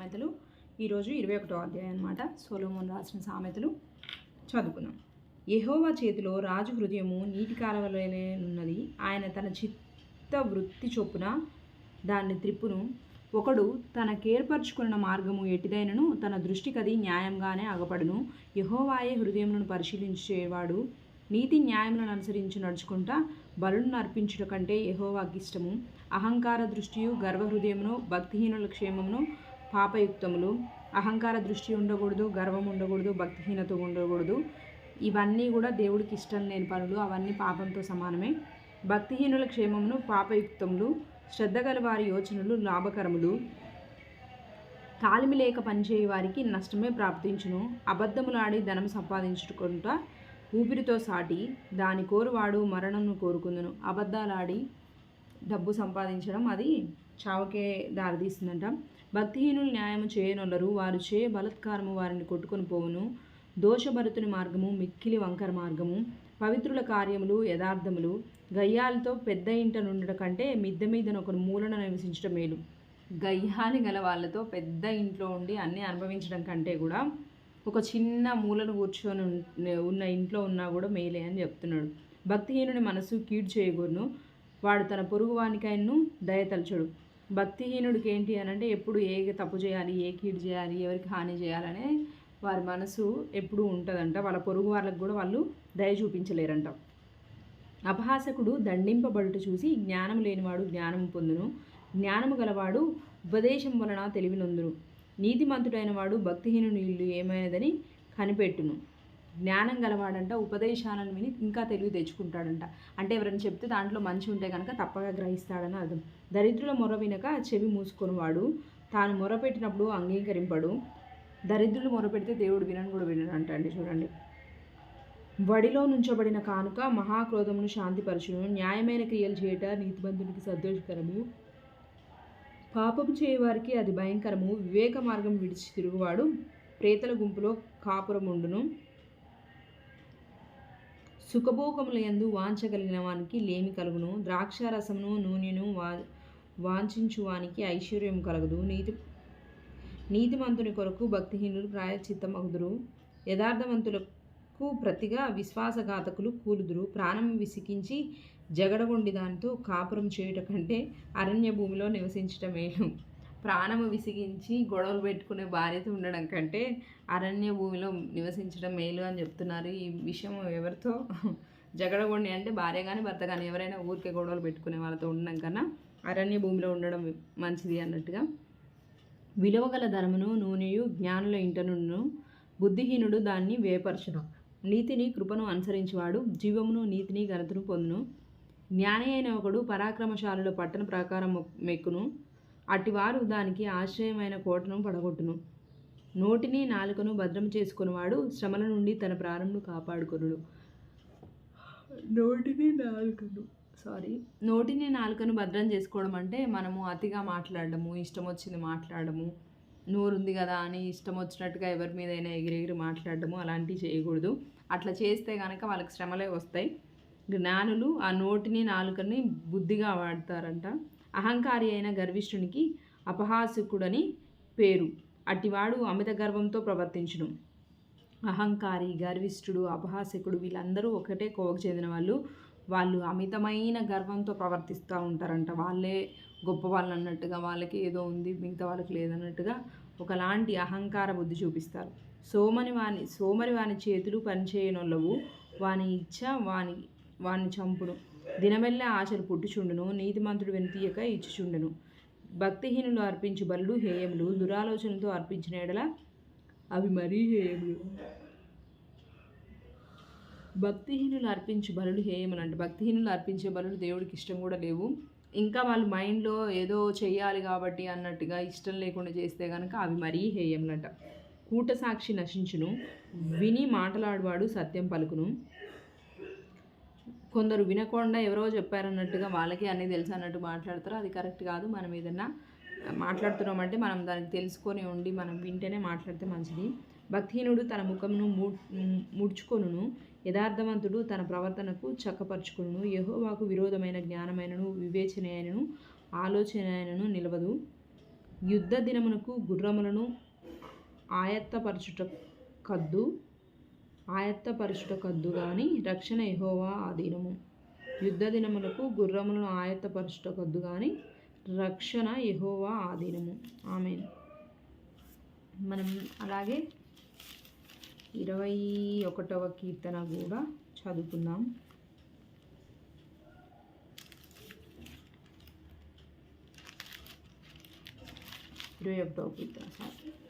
సామెతలు. ఈరోజు ఇరవై ఒకటో అధ్యాయం అనమాట సోలోమోన్ రాసిన సామెతలు. చదువుకుందాం. యహోవా చేతిలో రాజు హృదయము నీటి కాలవలనున్నది ఆయన తన చిత్త వృత్తి చొప్పున దాన్ని త్రిప్పును ఒకడు తనకేర్పరచుకున్న మార్గము ఎటిదైనను తన దృష్టికది న్యాయంగానే అగపడును. యహోవాయే హృదయములను పరిశీలించేవాడు. నీతి న్యాయములను అనుసరించి నడుచుకుంటా బలును అర్పించుట కంటే యహోవాకి ఇష్టము అహంకార దృష్టియు గర్వహృదయమును భక్తిహీనుల క్షేమమును పాపయుక్తములు. అహంకార దృష్టి ఉండకూడదు గర్వం ఉండకూడదు భక్తిహీనత ఉండకూడదు. ఇవన్నీ కూడా దేవుడికి ఇష్టం లేని పనులు. అవన్నీ పాపంతో సమానమే. భక్తిహీనుల క్షేమమును పాపయుక్తములు శ్రద్ధ గల వారి యోచనలు లాభకరములు. తాలిమి లేక పనిచేయ వారికి నష్టమే ప్రాప్తించును. అబద్ధములాడి ధనం సంపాదించుకుంటా ఊపిరితో సాటి దాని కోరువాడు మరణమును కోరుకుందును. అబద్ధాలాడి డబ్బు సంపాదించడం అది చావకే దారితీస్తుందంట. భక్తిహీనులు న్యాయము చేయనొల్లరు. వారు చేయ బలత్కారము వారిని కొట్టుకొని పోవును. దోషభరుతుని మార్గము మిక్కిలి వంకర మార్గము పవిత్రుల కార్యములు యథార్థములు. గయ్యాలతో పెద్ద ఇంట నుండట కంటే మిద్దె మీద ఒక మూలన నివసించడం మేలు. గయ్యాలి గల వాళ్ళతో పెద్ద ఇంట్లో ఉండి అన్నీ అనుభవించడం కంటే కూడా ఒక చిన్న మూలను కూర్చొని ఉన్న ఇంట్లో ఉన్నా కూడా మేలే అని చెప్తున్నాడు. భక్తిహీనుని మనసు కీడు చేయకూడను వాడు తన పొరుగు వానికైను దయతలచడు భక్తిహీనుడికి ఏంటి అని అంటే ఎప్పుడు ఏ తప్పు చేయాలి ఏ కీడు చేయాలి ఎవరికి హాని చేయాలనే వారి మనసు ఎప్పుడూ ఉంటుందంట. వాళ్ళ పొరుగు వాళ్ళకు కూడా వాళ్ళు దయ చూపించలేరంట. అపహాసకుడు దండింపబడుట చూసి జ్ఞానం లేనివాడు జ్ఞానం పొందును. జ్ఞానము గలవాడు ఉపదేశం వలన తెలివినొందును. నీతిమంతుడైన వాడు భక్తిహీనుని ఇల్లు ఏమైనదని కనిపెట్టును. జ్ఞానం గలవాడంట ఉపదేశాలను విని ఇంకా తెలివి తెచ్చుకుంటాడంట. అంటే ఎవరైనా చెప్తే దాంట్లో మంచి ఉంటే కనుక తప్పగా గ్రహిస్తాడని అర్థం. దరిద్రుల మొర వినక చెవి మూసుకునివాడు. తాను మొరపెట్టినప్పుడు అంగీకరింపడు. దరిద్రులు మొరపెడితే దేవుడు వినను కూడా వినడు అంటండి చూడండి. వడిలో నుంచబడిన కానుక మహాక్రోధమును శాంతిపరచును. న్యాయమైన క్రియలు చేయట నీతిబంధునికి సంతోషకరము. పాపము చేయవారికి అది భయంకరము. వివేక మార్గం విడిచి తిరుగువాడు. ప్రేతల గుంపులో కాపురముండును. సుఖభోగముల యందు వాంచగలిగిన వానికి లేమి కలుగును. ద్రాక్షారసమును నూనెను వా వాంఛించువానికి ఐశ్వర్యం కలగదు. నీతి నీతిమంతుని కొరకు భక్తిహీనులు ప్రాయచిత్తమగుదురు యథార్థవంతులకు ప్రతిగా విశ్వాసఘాతకులు కూలుదురు. ప్రాణం విసికించి జగడగొండి దానితో కాపురం చేయుట కంటే అరణ్య భూమిలో నివసించటమేలు ప్రాణము విసిగించి గొడవలు పెట్టుకునే బాధ్యత ఉండడం కంటే అరణ్య భూమిలో నివసించడం మేలు అని చెప్తున్నారు. ఈ విషయం ఎవరితో? జగడగొండి అంటే భార్య కానీ భర్త కానీ ఎవరైనా ఊరికే గొడవలు పెట్టుకునే వాళ్ళతో ఉండడం కన్నా అరణ్య భూమిలో ఉండడం మంచిది అన్నట్టుగా. విలువగల ధనమును నూనెయు జ్ఞానుల ఇంటనును బుద్ధిహీనుడు దాన్ని వేపరచును. నీతిని కృపను అనుసరించేవాడు జీవమును నీతిని ఘనతను పొందును. జ్ఞాని అయిన ఒకడు పరాక్రమశాలలో పట్టణ ప్రకారం మెక్కును. అటివారు దానికి ఆశ్రయమైన కోటను పడగొట్టును. నోటిని నాలుకను భద్రం చేసుకునేవాడు శ్రమల నుండి తన ప్రాణమును కాపాడుకొనుడు. నోటిని నాలుకను సారీ నోటిని నాలుకను భద్రం చేసుకోవడం అంటే మనము అతిగా మాట్లాడడము ఇష్టం వచ్చింది మాట్లాడడము నోరుంది కదా అని ఇష్టం వచ్చినట్టుగా ఎవరి మీదైనా ఎగిరెగిరి మాట్లాడడము అలాంటివి చేయకూడదు. అట్లా చేస్తే కనుక వాళ్ళకి శ్రమలే వస్తాయి. జ్ఞానులు ఆ నోటిని నాలుకని బుద్ధిగా వాడతారంట. అహంకారి అయిన గర్విష్ఠునికి అపహాసకుడని పేరు. అటివాడు అమిత గర్వంతో ప్రవర్తించును. అహంకారి గర్విష్ఠుడు అపహాసకుడు వీళ్ళందరూ ఒకటే కోవకు చెందిన వాళ్ళు. వాళ్ళు అమితమైన గర్వంతో ప్రవర్తిస్తూ ఉంటారంట. వాళ్ళే గొప్ప వాళ్ళు అన్నట్టుగా వాళ్ళకి ఏదో ఉంది మిగతా వాళ్ళకి లేదన్నట్టుగా ఒకలాంటి అహంకార బుద్ధి చూపిస్తారు. సోమని వాని సోమరి వాని చేతులు పనిచేయనొల్లవు వాని ఇచ్చ వాని వాని చంపుడు. దినమెల్ల ఆశలు పుట్టుచుండును నీతిమంతుడు వెనుతీయక ఇచ్చుచుండును. భక్తిహీనులు అర్పించు బలులు హేయములు దురాలోచనలతో అర్పించిన ఎడల అవి మరీ హేయములు. భక్తిహీనులు అర్పించు బలులు హేయములు అంటే భక్తిహీనులు అర్పించే బలులు దేవుడికి ఇష్టం కూడా లేవు. ఇంకా వాళ్ళ మైండ్లో ఏదో చేయాలి కాబట్టి అన్నట్టుగా ఇష్టం లేకుండా చేస్తే కనుక అవి మరీ హేయములంట. కూట సాక్షి నశించును. విని మాటలాడువాడు సత్యం పలుకును. కొందరు వినకుండా ఎవరో చెప్పారన్నట్టుగా వాళ్ళకి అన్నీ తెలుసు అన్నట్టు మాట్లాడతారు. అది కరెక్ట్ కాదు. మనం ఏదన్నా మాట్లాడుతున్నామంటే మనం దానికి తెలుసుకొని ఉండి మనం వింటేనే మాట్లాడితే మంచిది. భక్తిహీనుడు తన ముఖమును ముడుచుకొనును. యథార్థవంతుడు తన ప్రవర్తనకు చక్కపరుచుకొనును. యహోవాకు విరోధమైన జ్ఞానమైనను వివేచనైనను ఆలోచనైనను నిలవదు. యుద్ధ దినమునకు గుర్రములను ఆయత్తపరచుట కద్దు ఆయత్త కద్దు గాని రక్షణ ఎహోవా ఆధీనము. యుద్ధ దినములకు గుర్రములను ఆయత్తపరచుట కద్దు గాని రక్షణ ఎహోవా ఆధీనము. ఆమె మనం అలాగే ఇరవై ఒకటవ కీర్తన కూడా చదువుకుందాం. ఇరవై ఒకటవ కీర్తన సార్.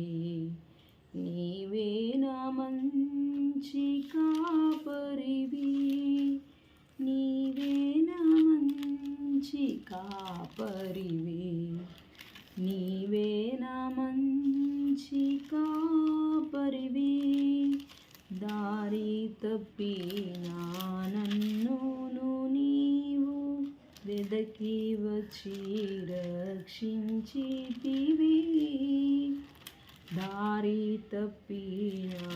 తప్పినా నన్నును నీవు వెదకి వచ్చి రక్షించితివి. దారి తప్పినా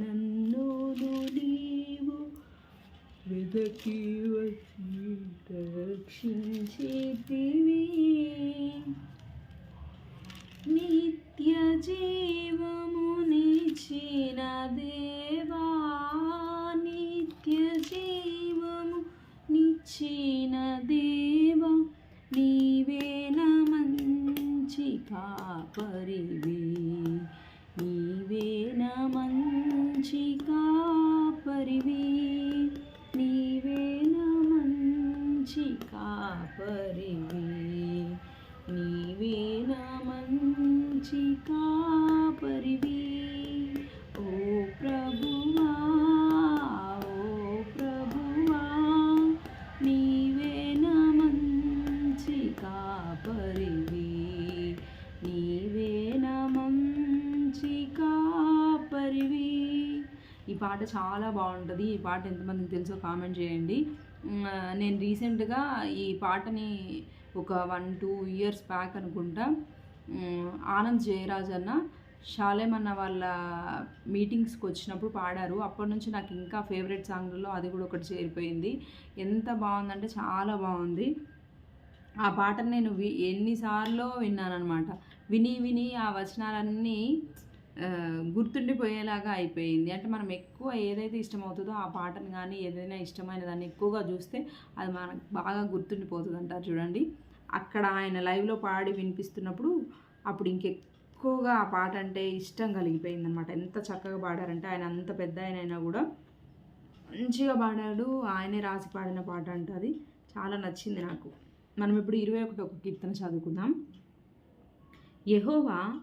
నన్నును నీవు వెదకి వచ్చి రక్షించితివి. పాట చాలా బాగుంటుంది. ఈ పాట ఎంతమందికి తెలుసో కామెంట్ చేయండి. నేను రీసెంట్గా ఈ పాటని ఒక వన్ టూ ఇయర్స్ బ్యాక్ అనుకుంటా. ఆనంద్ జయరాజ్ అన్న షాలేమన్న వాళ్ళ మీటింగ్స్కి వచ్చినప్పుడు పాడారు. అప్పటి నుంచి నాకు ఇంకా ఫేవరెట్ సాంగ్లలో అది కూడా ఒకటి చేరిపోయింది. ఎంత బాగుందంటే చాలా బాగుంది. ఆ పాటను నేను వి ఎన్నిసార్లు విన్నానమాట విని విని ఆ వచనాలన్నీ గుర్తుండిపోయేలాగా అయిపోయింది. అంటే మనం ఎక్కువ ఏదైతే ఇష్టమవుతుందో ఆ పాటను కానీ ఏదైనా ఇష్టమైన దాన్ని ఎక్కువగా చూస్తే అది మనకు బాగా గుర్తుండిపోతుంది అంటారు చూడండి. అక్కడ ఆయన లైవ్లో పాడి వినిపిస్తున్నప్పుడు అప్పుడు ఇంకెక్కువగా ఆ పాట అంటే ఇష్టం కలిగిపోయింది అనమాట ఎంత చక్కగా పాడారంటే ఆయన అంత పెద్ద ఆయన కూడా మంచిగా పాడాడు. ఆయనే రాసి పాడిన పాట అంట అది. చాలా నచ్చింది నాకు. మనం ఇప్పుడు ఇరవై ఒకటి ఒక కీర్తన చదువుకుందాం. యహోవా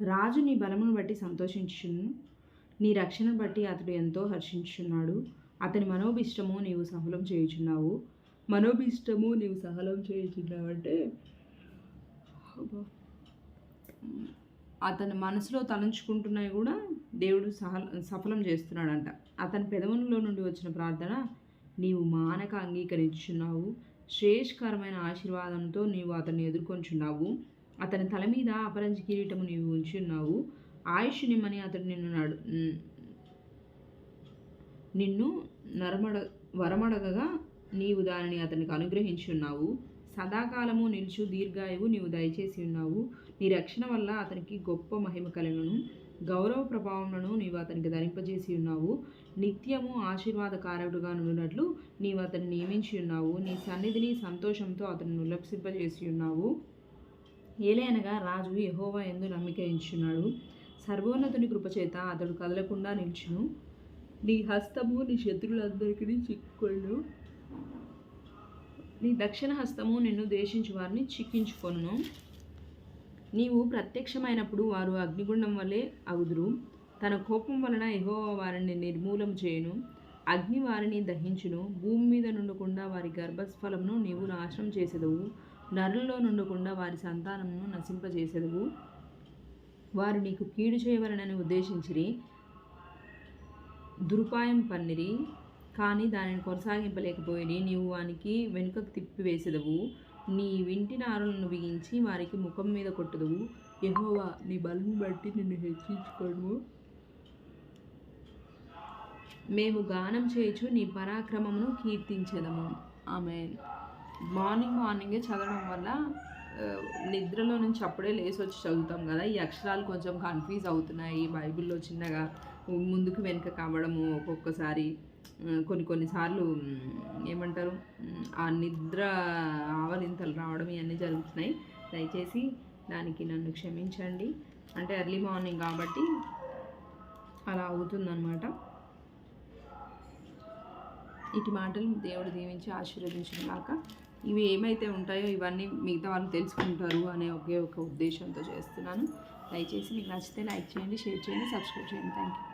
రాజు నీ బలమును బట్టి సంతోషించును నీ రక్షణ బట్టి అతడు ఎంతో హర్షించున్నాడు అతని మనోభిష్టము నీవు సఫలం చేయుచున్నావు. మనోభిష్టము నీవు సఫలం చేయుచున్నావు అంటే అతని మనసులో తలంచుకుంటున్నవి కూడా దేవుడు సహ సఫలం చేస్తున్నాడంట. అతని పెదవులలో నుండి వచ్చిన ప్రార్థన నీవు మానక అంగీకరించున్నావు శ్రేష్కరమైన ఆశీర్వాదంతో నీవు అతన్ని ఎదుర్కొంచున్నావు. అతని తల మీద అపరంజి కిరీటము నీవు ఉంచున్నావు. ఆయుష్ నిమ్మని అతడు నిన్ను నడు నిన్ను నరమడ వరమడగగా నీవు దానిని అతనికి అనుగ్రహించున్నావు. సదాకాలము నిలుచు దీర్ఘాయువు నీవు దయచేసి ఉన్నావు. నీ రక్షణ వల్ల అతనికి గొప్ప మహిమ కలుగును. గౌరవ ప్రభావములను నీవు అతనికి ధరింపజేసి ఉన్నావు. నిత్యము ఆశీర్వాదకారకుడుగా ఉన్నట్లు నీవు అతన్ని నియమించి ఉన్నావు. నీ సన్నిధిని సంతోషంతో అతను ఉల్లసింపజేసి ఉన్నావు. ఏలైనగా రాజు యహోవా ఎందు నమ్మికయించున్నాడు సర్వోన్నతుని కృపచేత అతడు కదలకుండా నిల్చును. నీ హస్తము నీ శత్రులందరికీ చిక్కుకొను. నీ దక్షిణ హస్తము నిన్ను దేశించు వారిని చిక్కించుకొను నీవు ప్రత్యక్షమైనప్పుడు వారు అగ్నిగుండం వల్లే అగుదురు. తన కోపం వలన ఎహోవా వారిని నిర్మూలం చేయను. అగ్ని వారిని దహించును. భూమి మీద నుండకుండా వారి గర్భస్ఫలమును నీవు నాశనం చేసేదవు. నరుల్లో నుండకుండా వారి సంతానమును నశింపజేసేదవు. వారు నీకు కీడు చేయవలనని ఉద్దేశించిరి. దురుపాయం పన్నిరి. కానీ దానిని కొనసాగింపలేకపోయి నీవు వానికి వెనుకకు తిప్పివేసేదవు. నీ వింటి నారులను బిగించి వారికి ముఖం మీద కొట్టదువు. ఎహోవా నీ బలము బట్టి నిన్ను హెచ్చించుకోడు మేము గానం చేయొచ్చు నీ పరాక్రమమును కీర్తించదము. ఆమె మార్నింగ్ మార్నింగే చదవడం వల్ల నిద్రలో నుంచి అప్పుడే లేచి వచ్చి చదువుతాం కదా. ఈ అక్షరాలు కొంచెం కన్ఫ్యూజ్ అవుతున్నాయి. బైబిల్లో చిన్నగా ముందుకు వెనుక కావడము ఒక్కొక్కసారి కొన్ని కొన్నిసార్లు ఏమంటారు ఆ నిద్ర ఆవలింతలు రావడం ఇవన్నీ జరుగుతున్నాయి. దయచేసి దానికి నన్ను క్షమించండి. అంటే ఎర్లీ మార్నింగ్ కాబట్టి అలా అవుతుందన్నమాట. ఇటు మాటలు దేవుడు దీవించి ఆశీర్వదించిన కాక ఇవి ఏమైతే ఉంటాయో ఇవన్నీ మిగతా వాళ్ళు తెలుసుకుంటారు అనే ఒకే ఒక ఉద్దేశంతో చేస్తున్నాను. దయచేసి మీకు నచ్చితే లైక్ చేయండి షేర్ చేయండి సబ్స్క్రైబ్ చేయండి. Thank you